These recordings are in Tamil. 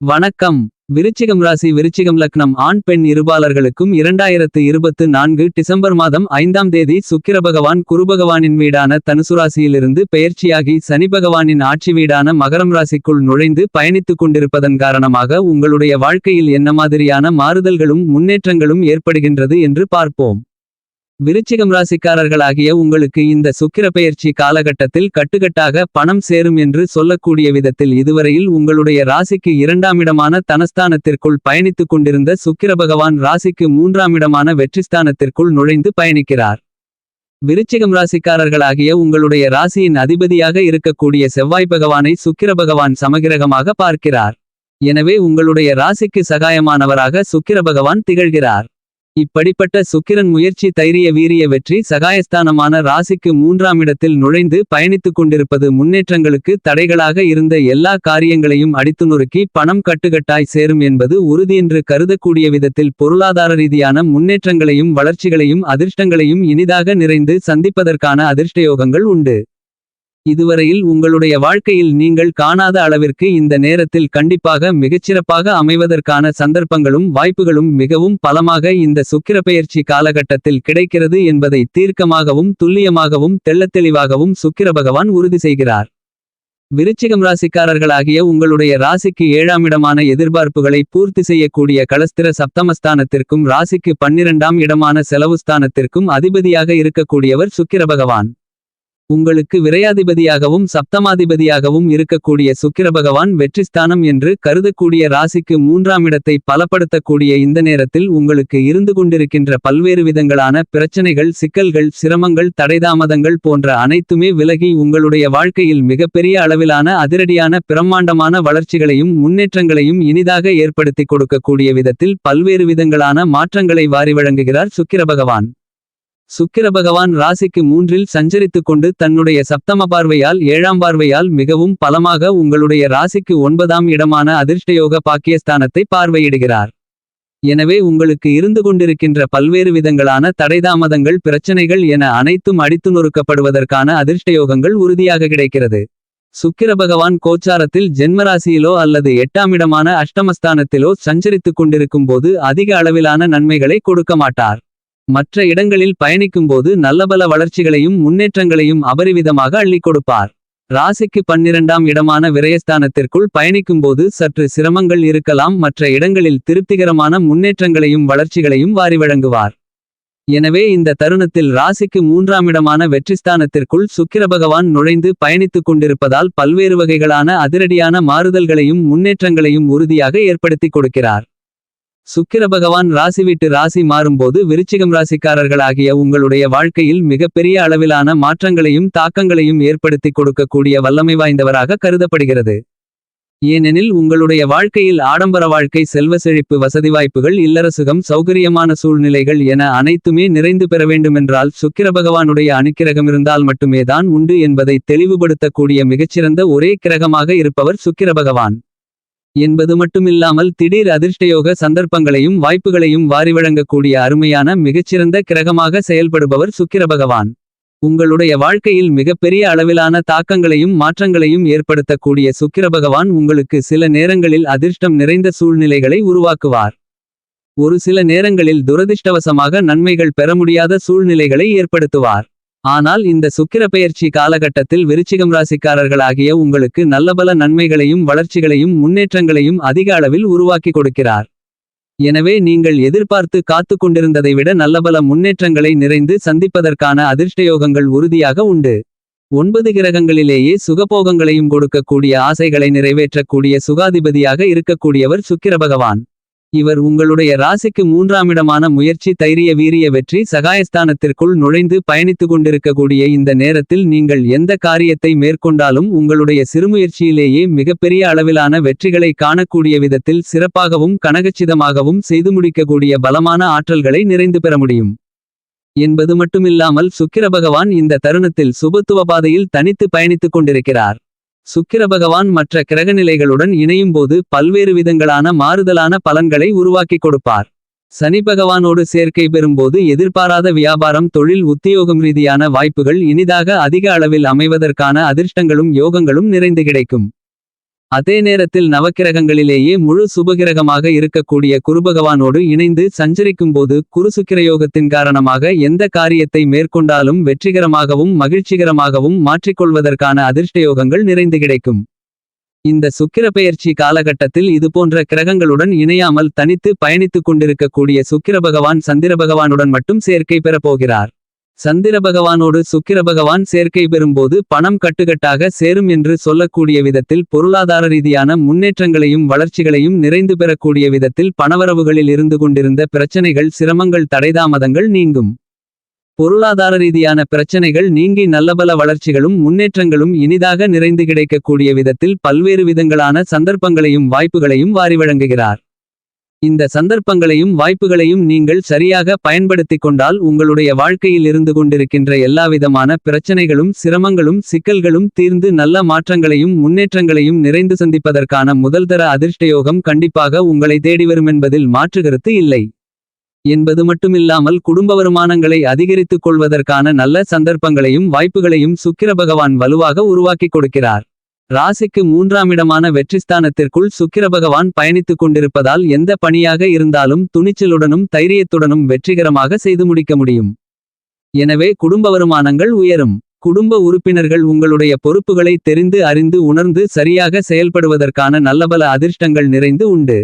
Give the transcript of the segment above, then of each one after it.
வணக்கம். விருச்சிகம் ராசி விருச்சிகம் லக்னம் ஆண் பெண் இருபாலர்களுக்கும் இரண்டாயிரத்து இருபத்து நான்கு டிசம்பர் மாதம் ஐந்தாம் தேதி சுக்கிர பகவான் குருபகவானின் வீடான தனுசுராசியிலிருந்து பெயர்ச்சியாகி சனி பகவானின் ஆட்சி வீடான மகரம் ராசிக்குள் நுழைந்து பயணித்துக் கொண்டிருப்பதன் காரணமாக உங்களுடைய வாழ்க்கையில் என்ன மாதிரியான மாறுதல்களும் முன்னேற்றங்களும் ஏற்படுகின்றது என்று பார்ப்போம். விருச்சிகம் ராசிக்காரர்களாகிய உங்களுக்கு இந்த சுக்கிர பெயர்ச்சி காலகட்டத்தில் கட்டுக்கட்டாக பணம் சேரும் என்று சொல்லக்கூடிய விதத்தில் இதுவரையில் உங்களுடைய ராசிக்கு இரண்டாமிடமான தனஸ்தானத்திற்குள் பயணித்துக் கொண்டிருந்த சுக்கிர பகவான் ராசிக்கு மூன்றாமிடமான வெற்றிஸ்தானத்திற்குள் நுழைந்து பயணிக்கிறார். விருச்சிகம் ராசிக்காரர்களாகிய உங்களுடைய ராசியின் அதிபதியாக இருக்கக்கூடிய செவ்வாய் பகவானை சுக்கிர பகவான் சமகிரகமாக பார்க்கிறார். எனவே உங்களுடைய ராசிக்கு சகாயமானவராக சுக்கிர பகவான் திகழ்கிறார். இப்படிப்பட்ட சுக்கிரன் முயற்சி தைரிய வீரிய வெற்றி சகாயஸ்தானமான ராசிக்கு மூன்றாம் இடத்தில் நுழைந்து பயணித்துக் கொண்டிருப்பது முன்னேற்றங்களுக்கு தடைகளாக இருந்த எல்லா காரியங்களையும் அடித்து நொறுக்கி பணம் கட்டுக்கட்டாய் சேரும் என்பது உறுதியென்று கருதக்கூடிய விதத்தில் பொருளாதார ரீதியான முன்னேற்றங்களையும் வளர்ச்சிகளையும் அதிர்ஷ்டங்களையும் இனிதாக நிறைந்து சந்திப்பதற்கான அதிர்ஷ்டயோகங்கள் உண்டு. இதுவரையில் உங்களுடைய வாழ்க்கையில் நீங்கள் காணாத அளவிற்கு இந்த நேரத்தில் கண்டிப்பாக மிகச்சிறப்பாக அமைவதற்கான சந்தர்ப்பங்களும் வாய்ப்புகளும் மிகவும் பலமாக இந்த சுக்கிரப்பெயர்ச்சி காலகட்டத்தில் கிடைக்கிறது என்பதை தீர்க்கமாகவும் துல்லியமாகவும் தெள்ளத்தெளிவாகவும் சுக்கிர பகவான் உறுதி செய்கிறார். விருச்சிகம் ராசிக்காரர்களாகிய உங்களுடைய ராசிக்கு ஏழாமிடமான எதிர்பார்ப்புகளை பூர்த்தி செய்யக்கூடிய கலஸ்திர சப்தமஸ்தானத்திற்கும் ராசிக்கு பன்னிரண்டாம் இடமான செலவுஸ்தானத்திற்கும் அதிபதியாக இருக்கக்கூடியவர் சுக்கிர பகவான் உங்களுக்கு விரையாதிபதியாகவும் சப்தமாதிபதியாகவும் இருக்கக்கூடிய சுக்கிரபகவான் வெற்றிஸ்தானம் என்று கருதக்கூடிய ராசிக்கு மூன்றாம் இடத்தை பலப்படுத்தக்கூடிய இந்த நேரத்தில் உங்களுக்கு இருந்து கொண்டிருக்கின்ற பல்வேறு விதங்களான பிரச்சனைகள் சிக்கல்கள் சிரமங்கள் தடைதாமதங்கள் போன்ற அனைத்துமே விலகி உங்களுடைய வாழ்க்கையில் மிகப்பெரிய அளவிலான அதிரடியான பிரம்மாண்டமான வளர்ச்சிகளையும் முன்னேற்றங்களையும் இனிதாக ஏற்படுத்திக் கொடுக்கக்கூடிய விதத்தில் பல்வேறு விதங்களான மாற்றங்களை வாரி வழங்குகிறார் சுக்கிரபகவான். சுக்கிர பகவான் ராசிக்கு மூன்றில் சஞ்சரித்துக் கொண்டு தன்னுடைய சப்தம பார்வையால் ஏழாம் பார்வையால் மிகவும் பலமாக உங்களுடைய ராசிக்கு ஒன்பதாம் இடமான அதிர்ஷ்டயோக பாக்கியஸ்தானத்தை பார்வையிடுகிறார். எனவே உங்களுக்கு இருந்து கொண்டிருக்கின்ற பல்வேறு விதங்களான தடைதாமதங்கள் பிரச்சனைகள் என அனைத்தும் அடித்து நொறுக்கப்படுவதற்கான அதிர்ஷ்டயோகங்கள் உறுதியாக கிடைக்கிறது. சுக்கிர பகவான் கோச்சாரத்தில் ஜென்மராசியிலோ அல்லது எட்டாமிடமான அஷ்டமஸ்தானத்திலோ சஞ்சரித்துக் கொண்டிருக்கும் போது அதிக அளவிலான நன்மைகளை கொடுக்க மாட்டார். மற்ற இடங்களில் பயணிக்கும்போது நல்லபல வளர்ச்சிகளையும் முன்னேற்றங்களையும் அபரிவிதமாக அள்ளிக் கொடுப்பார். ராசிக்கு பன்னிரண்டாம் இடமான விரயஸ்தானத்திற்குள் பயணிக்கும்போது சற்று சிரமங்கள் இருக்கலாம் மற்ற இடங்களில் திருப்திகரமான முன்னேற்றங்களையும் வளர்ச்சிகளையும் வாரி வழங்குவார். எனவே இந்த தருணத்தில் ராசிக்கு மூன்றாம் இடமான வெற்றிஸ்தானத்திற்குள் சுக்கிர பகவான் நுழைந்து பயணித்துக் கொண்டிருப்பதால் பல்வேறு வகைகளான அதிரடியான மாறுதல்களையும் முன்னேற்றங்களையும் உறுதியாக ஏற்படுத்திக் கொடுக்கிறார். சுக்கிர பகவான் ராசி விட்டு ராசி மாறும்போது விருச்சிகம் ராசிக்காரர்களாகிய உங்களுடைய வாழ்க்கையில் மிகப்பெரிய அளவிலான மாற்றங்களையும் தாக்கங்களையும் ஏற்படுத்திக் கொடுக்கக்கூடிய வல்லமை வாய்ந்தவராக கருதப்படுகிறது. ஏனெனில் உங்களுடைய வாழ்க்கையில் ஆடம்பர வாழ்க்கை செல்வ செழிப்பு வசதி வாய்ப்புகள் இல்லரசுகம் சௌகரியமான சூழ்நிலைகள் என அனைத்துமே நிறைந்து பெற வேண்டுமென்றால் சுக்கிர பகவானுடைய அணுக்கிரகம் இருந்தால் மட்டுமே தான் உண்டு என்பதை தெளிவுபடுத்தக்கூடிய மிகச்சிறந்த ஒரே கிரகமாக இருப்பவர் சுக்கிர பகவான். என்பது மட்டுமில்லாமல் திடீர் அதிர்ஷ்டயோக சந்தர்ப்பங்களையும் வாய்ப்புகளையும் வாரி வழங்கக்கூடிய அருமையான மிகச்சிறந்த கிரகமாக செயல்படுபவர் சுக்கிர பகவான். உங்களுடைய வாழ்க்கையில் மிகப்பெரிய அளவிலான தாக்கங்களையும் மாற்றங்களையும் ஏற்படுத்தக்கூடிய சுக்கிர பகவான் உங்களுக்கு சில நேரங்களில் அதிர்ஷ்டம் நிறைந்த சூழ்நிலைகளை உருவாக்குவார். ஒரு சில நேரங்களில் துரதிர்ஷ்டவசமாக நன்மைகள் பெற முடியாத சூழ்நிலைகளை ஏற்படுத்துவார். ஆனால் இந்த சுக்கிர பெயர்ச்சி காலகட்டத்தில் விருச்சிகம் ராசிக்காரர்களாகிய உங்களுக்கு நல்லபல நன்மைகளையும் வளர்ச்சிகளையும் முன்னேற்றங்களையும் அதிக அளவில் உருவாக்கி கொடுக்கிறார். எனவே நீங்கள் எதிர்பார்த்து காத்து கொண்டிருந்ததை விட நல்லபல முன்னேற்றங்களை நிறைந்து சந்திப்பதற்கான அதிர்ஷ்டயோகங்கள் உறுதியாக உண்டு. ஒன்பது கிரகங்களிலேயே சுகபோகங்களையும் கொடுக்கக்கூடிய ஆசைகளை நிறைவேற்றக்கூடிய சுகாதிபதியாக இருக்கக்கூடியவர் சுக்கிர பகவான். இவர் உங்களுடைய ராசிக்கு மூன்றாமிடமான முயற்சி தைரிய வீரிய வெற்றி சகாயஸ்தானத்திற்குள் நுழைந்து பயணித்துக் கொண்டிருக்கக்கூடிய இந்த நேரத்தில் நீங்கள் எந்த காரியத்தை மேற்கொண்டாலும் உங்களுடைய சிறுமுயற்சியிலேயே மிகப்பெரிய அளவிலான வெற்றிகளை காணக்கூடிய விதத்தில் சிறப்பாகவும் கனகச்சிதமாகவும் செய்து முடிக்கக்கூடிய பலமான ஆற்றல்களை நிறைந்து பெற முடியும். என்பது மட்டுமில்லாமல் சுக்கிர பகவான் இந்த தருணத்தில் சுபத்துவ பாதையில் தனித்து பயணித்துக் கொண்டிருக்கிறார். சுக்கிர பகவான் மற்ற கிரகநிலைகளுடன் இணையும்போது பல்வேறு விதங்களான மாறுதலான பலன்களை உருவாக்கிக் கொடுப்பார். சனி பகவானோடு சேர்க்கை பெறும்போது எதிர்பாராத வியாபாரம் தொழில் உத்தியோகம் ரீதியான வாய்ப்புகள் இனிதாக அதிக அளவில் அமைவதற்கான அதிர்ஷ்டங்களும் யோகங்களும் நிறைந்து கிடைக்கும். அதே நேரத்தில் நவக்கிரகங்களிலேயே முழு சுபகிரகமாக இருக்கக்கூடிய குருபகவானோடு இணைந்து சஞ்சரிக்கும்போது குருசுக்கிரயோகத்தின் காரணமாக எந்த காரியத்தை மேற்கொண்டாலும் வெற்றிகரமாகவும் மகிழ்ச்சிகரமாகவும் மாற்றிக்கொள்வதற்கான அதிர்ஷ்டயோகங்கள் நிறைந்து கிடைக்கும். இந்த சுக்கிர பெயர்ச்சி காலகட்டத்தில் இதுபோன்ற கிரகங்களுடன் இணையாமல் தனித்து பயணித்துக் கொண்டிருக்கக்கூடிய சுக்கிர பகவான் சந்திர பகவானுடன் மட்டும் சேர்க்கை பெறப்போகிறார். சந்திர பகவானோடு சுக்கிர பகவான் சேர்க்கை பெறும்போது பணம் கட்டுக்கட்டாக சேரும் என்று சொல்லக்கூடிய விதத்தில் பொருளாதார ரீதியான முன்னேற்றங்களையும் வளர்ச்சிகளையும் நிறைந்து பெறக்கூடிய விதத்தில் பணவரவுகளில் இருந்து கொண்டிருந்த பிரச்சனைகள் சிரமங்கள் தடைதாமதங்கள் நீங்கும். பொருளாதார ரீதியான பிரச்சனைகள் நீங்கி நல்லபல வளர்ச்சிகளும் முன்னேற்றங்களும் இனிதாக நிறைந்து கிடைக்கக்கூடிய விதத்தில் பல்வேறு விதங்களான சந்தர்ப்பங்களையும் வாய்ப்புகளையும் வாரி வழங்குகிறார். இந்த சந்தர்ப்பங்களையும் வாய்ப்புகளையும் நீங்கள் சரியாக பயன்படுத்திக் கொண்டால் உங்களுடைய வாழ்க்கையில் இருந்து கொண்டிருக்கின்ற எல்லாவிதமான பிரச்சனைகளும் சிரமங்களும் சிக்கல்களும் தீர்ந்து நல்ல மாற்றங்களையும் முன்னேற்றங்களையும் நிறைந்து சந்திப்பதற்கான முதல்தர அதிர்ஷ்டயோகம் கண்டிப்பாக உங்களை தேடிவருமென்பதில் மாற்று கருத்து இல்லை. என்பது மட்டுமில்லாமல் குடும்ப வருமானங்களை அதிகரித்துக் கொள்வதற்கான நல்ல சந்தர்ப்பங்களையும் வாய்ப்புகளையும் சுக்கிர பகவான் வலுவாக உருவாக்கிக் கொடுக்கிறார். ராசிக்கு மூன்றாமிடமான வெற்றிஸ்தானத்திற்குள் சுக்கிர பகவான் பயணித்துக் கொண்டிருப்பதால் எந்த பணியாக இருந்தாலும் துணிச்சலுடனும் தைரியத்துடனும் வெற்றிகரமாக செய்து முடிக்க முடியும். எனவே குடும்ப வருமானங்கள் உயரும். குடும்ப உறுப்பினர்கள் உங்களுடைய பொறுப்புகளை தெரிந்து அறிந்து உணர்ந்து சரியாக செயல்படுவதற்கான நல்லபல அதிர்ஷ்டங்கள் நிறைந்து உண்டு.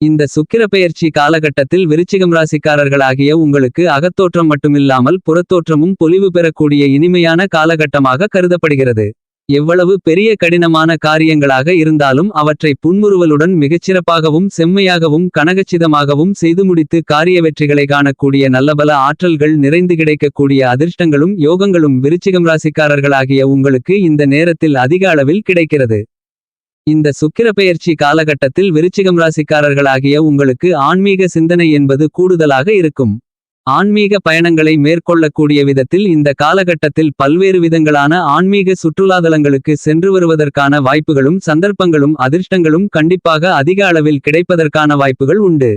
இந்த சுக்கிர பெயர்ச்சி காலகட்டத்தில் விருச்சிகம் ராசிக்காரர்களாகிய உங்களுக்கு அகத்தோற்றம் மட்டுமில்லாமல் புறத்தோற்றமும் பொலிவு பெறக்கூடிய இனிமையான காலகட்டமாக கருதப்படுகிறது. எவ்வளவு பெரிய கடினமான காரியங்களாக இருந்தாலும் அவற்றை புன்முறுவலுடன் மிகச்சிறப்பாகவும் செம்மையாகவும் கனகச்சிதமாகவும் செய்து முடித்து காரிய வெற்றிகளை காணக்கூடிய நல்லபல ஆற்றல்கள் நிறைந்து கிடைக்கக்கூடிய அதிர்ஷ்டங்களும் யோகங்களும் விருச்சிகம் ராசிக்காரர்களாகிய உங்களுக்கு இந்த நேரத்தில் அதிக அளவில் கிடைக்கிறது. இந்த சுக்கிர பெயர்ச்சி காலகட்டத்தில் விருச்சிகம் ராசிக்காரர்களாகிய உங்களுக்கு ஆன்மீக சிந்தனை என்பது கூடுதலாக இருக்கும். ஆன்மீக பயணங்களை மேற்கொள்ளக்கூடிய விதத்தில் இந்த காலகட்டத்தில் பல்வேறு விதங்களான ஆன்மீக சுற்றுலாதலங்களுக்கு சென்று வருவதற்கான வாய்ப்புகளும் சந்தர்ப்பங்களும் அதிர்ஷ்டங்களும் கண்டிப்பாக அதிக அளவில் கிடைப்பதற்கான வாய்ப்புகள் உண்டு.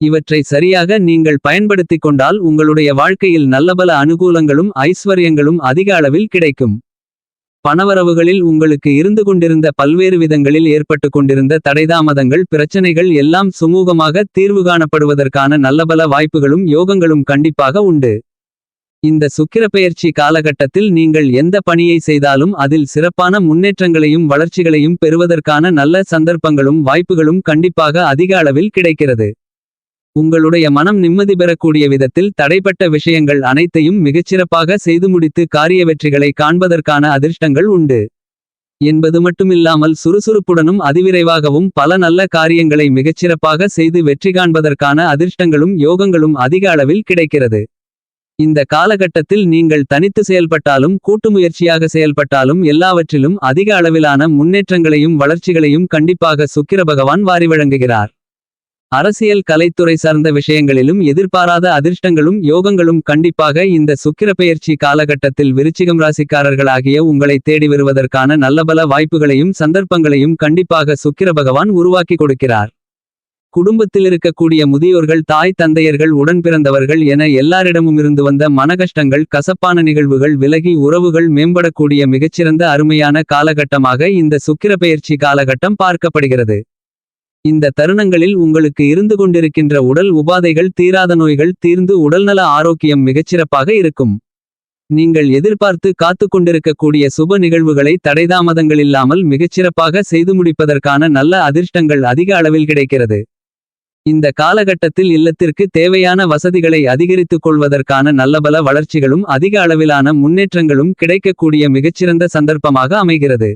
இவற்றை சரியாக நீங்கள் பயன்படுத்திக் கொண்டால் உங்களுடைய வாழ்க்கையில் நல்லபல அனுகூலங்களும் ஐஸ்வர்யங்களும் அதிக அளவில் கிடைக்கும். பணவரவுகளில் உங்களுக்கு இருந்து கொண்டிருந்த பல்வேறு விதங்களில் ஏற்பட்டு கொண்டிருந்த தடைதாமதங்கள் பிரச்சனைகள் எல்லாம் சுமூகமாக தீர்வு காணப்படுவதற்கான நல்லபல வாய்ப்புகளும் யோகங்களும் கண்டிப்பாக உண்டு. இந்த சுக்கிரப்பெயர்ச்சி காலகட்டத்தில் நீங்கள் எந்த பணியை செய்தாலும் அதில் சிறப்பான முன்னேற்றங்களையும் வளர்ச்சிகளையும் பெறுவதற்கான நல்ல சந்தர்ப்பங்களும் வாய்ப்புகளும் கண்டிப்பாக அதிக அளவில் கிடைக்கிறது. உங்களுடைய மனம் நிம்மதி பெறக்கூடிய விதத்தில் தடைப்பட்ட விஷயங்கள் அனைத்தையும் மிகச்சிறப்பாக செய்து முடித்து காரிய வெற்றிகளை காண்பதற்கான அதிர்ஷ்டங்கள் உண்டு. என்பது மட்டுமில்லாமல் சுறுசுறுப்புடனும் அதிவிரைவாகவும் பல நல்ல காரியங்களை மிகச்சிறப்பாக செய்து வெற்றி காண்பதற்கான அதிர்ஷ்டங்களும் யோகங்களும் அதிக அளவில் கிடைக்கிறது. இந்த காலகட்டத்தில் நீங்கள் தனித்து செயல்பட்டாலும் கூட்டு முயற்சியாக செயல்பட்டாலும் எல்லாவற்றிலும் அதிக அளவிலான முன்னேற்றங்களையும் வளர்ச்சிகளையும் கண்டிப்பாக சுக்கிர பகவான் வாரி வழங்குகிறார். அரசியல் கலைத்துறை சார்ந்த விஷயங்களிலும் எதிர்பாராத அதிர்ஷ்டங்களும் யோகங்களும் கண்டிப்பாக இந்த சுக்கிர பெயர்ச்சி காலகட்டத்தில் விருச்சிகம் ராசிக்காரர்களாகிய உங்களை தேடி வருவதற்கான நல்லபல வாய்ப்புகளையும் சந்தர்ப்பங்களையும் கண்டிப்பாக சுக்கிர பகவான் உருவாக்கி கொடுக்கிறார். குடும்பத்தில் இருக்கக்கூடிய முதியோர்கள் தாய் தந்தையர்கள் உடன் பிறந்தவர்கள் என எல்லாரிடமும் இருந்து வந்த மனகஷ்டங்கள் கசப்பான நிகழ்வுகள் விலகி உறவுகள் மேம்படக்கூடிய மிகச்சிறந்த அருமையான காலகட்டமாக இந்த சுக்கிர பெயர்ச்சி காலகட்டம் பார்க்கப்படுகிறது. இந்த தருணங்களில் உங்களுக்கு இருந்து கொண்டிருக்கின்ற உடல் உபாதைகள் தீராத நோய்கள் தீர்ந்து உடல்நல ஆரோக்கியம் மிகச்சிறப்பாக இருக்கும். நீங்கள் எதிர்பார்த்து காத்து கொண்டிருக்கக்கூடிய சுப நிகழ்வுகளை தடைதாமதங்களில்லாமல் மிகச்சிறப்பாக செய்து முடிப்பதற்கான நல்ல அதிர்ஷ்டங்கள் அதிக அளவில் கிடைக்கிறது. இந்த காலகட்டத்தில் இல்லத்திற்கு தேவையான வசதிகளை அதிகரித்துக் கொள்வதற்கான நல்லபல வளர்ச்சிகளும் அதிக அளவிலான முன்னேற்றங்களும் கிடைக்கக்கூடிய மிகச்சிறந்த சந்தர்ப்பமாக அமைகிறது.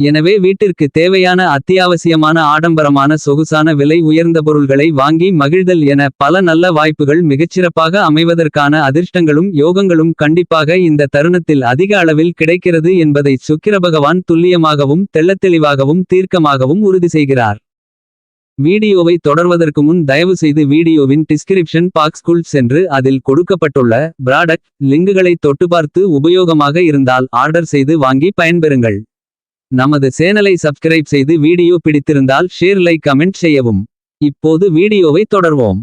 எனவே வீட்டிற்கு தேவையான அத்தியாவசியமான ஆடம்பரமான சொகுசான விலை உயர்ந்த பொருள்களை வாங்கி மகிழ்தல் என பல நல்ல வாய்ப்புகள் மிகச்சிறப்பாக அமைவதற்கான அதிர்ஷ்டங்களும் யோகங்களும் கண்டிப்பாக இந்த தருணத்தில் அதிக அளவில் கிடைக்கிறது என்பதை சுக்கிர பகவான் துல்லியமாகவும் தெள்ளத்தெளிவாகவும் தீர்க்கமாகவும் உறுதி செய்கிறார். வீடியோவை தொடர்வதற்கு முன் தயவு செய்து வீடியோவின் டிஸ்கிரிப்ஷன் பாக்ஸ்குள் சென்று அதில் கொடுக்கப்பட்டுள்ள ப்ராடக்ட் லிங்குகளை தொட்டு பார்த்து உபயோகமாக இருந்தால் ஆர்டர் செய்து வாங்கி பயன்பெறுங்கள். நமது சேனலை சப்ஸ்கிரைப் செய்து வீடியோ பிடித்திருந்தால் ஷேர் லைக் கமெண்ட் செய்யவும் இப்போது வீடியோவை தொடர்வோம்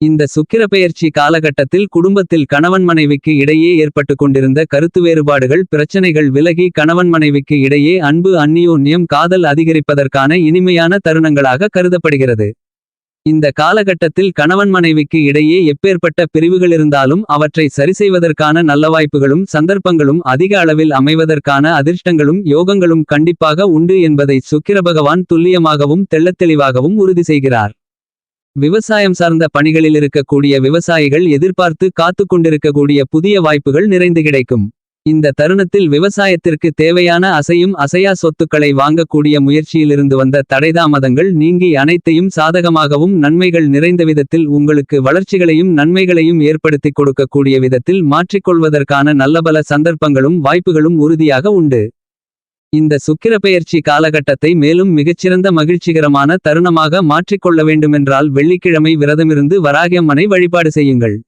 இந்த சுக்கிரப்பெயர்ச்சி காலகட்டத்தில் குடும்பத்தில் கணவன் மனைவிக்கு இடையே ஏற்பட்டுக் கொண்டிருந்த கருத்து வேறுபாடுகள் பிரச்சனைகள் விலகி கணவன் மனைவிக்கு இடையே அன்பு அந்நியோன்யம் காதல் அதிகரிப்பதற்கான இனிமையான தருணங்களாக கருதப்படுகிறது. இந்த காலகட்டத்தில் கணவன் மனைவிக்கு இடையே எப்பேற்பட்ட பிரிவுகளிருந்தாலும் அவற்றை சரிசெய்வதற்கான நல்ல வாய்ப்புகளும் சந்தர்ப்பங்களும் அதிக அளவில் அமைவதற்கான அதிர்ஷ்டங்களும் யோகங்களும் கண்டிப்பாக உண்டு என்பதை சுக்கிரபகவான் துல்லியமாகவும் தெள்ளத்தெளிவாகவும் உறுதி செய்கிறார். விவசாயம் சார்ந்த பணிகளில் இருக்கக்கூடிய விவசாயிகள் எதிர்பார்த்து காத்துக் கொண்டிருக்கக்கூடிய புதிய வாய்ப்புகள் நிறைந்து கிடைக்கும். இந்த தருணத்தில் விவசாயத்திற்கு தேவையான அசையும் அசையா சொத்துக்களை வாங்கக்கூடிய முயற்சியிலிருந்து வந்த தடைதாமதங்கள் நீங்கி அனைத்தையும் சாதகமாகவும் நன்மைகள் நிறைந்த விதத்தில் உங்களுக்கு வளர்ச்சிகளையும் நன்மைகளையும் ஏற்படுத்திக் கொடுக்கக்கூடிய விதத்தில் மாற்றிக்கொள்வதற்கான நல்லபல சந்தர்ப்பங்களும் வாய்ப்புகளும் உறுதியாக உண்டு. இந்த சுக்கிரப்பெயர்ச்சி காலகட்டத்தை மேலும் மிகச்சிறந்த மகிழ்ச்சிகரமான தருணமாக மாற்றிக்கொள்ள வேண்டுமென்றால் வெள்ளிக்கிழமை விரதமிருந்து வராகியம்மனை வழிபாடு செய்யுங்கள்.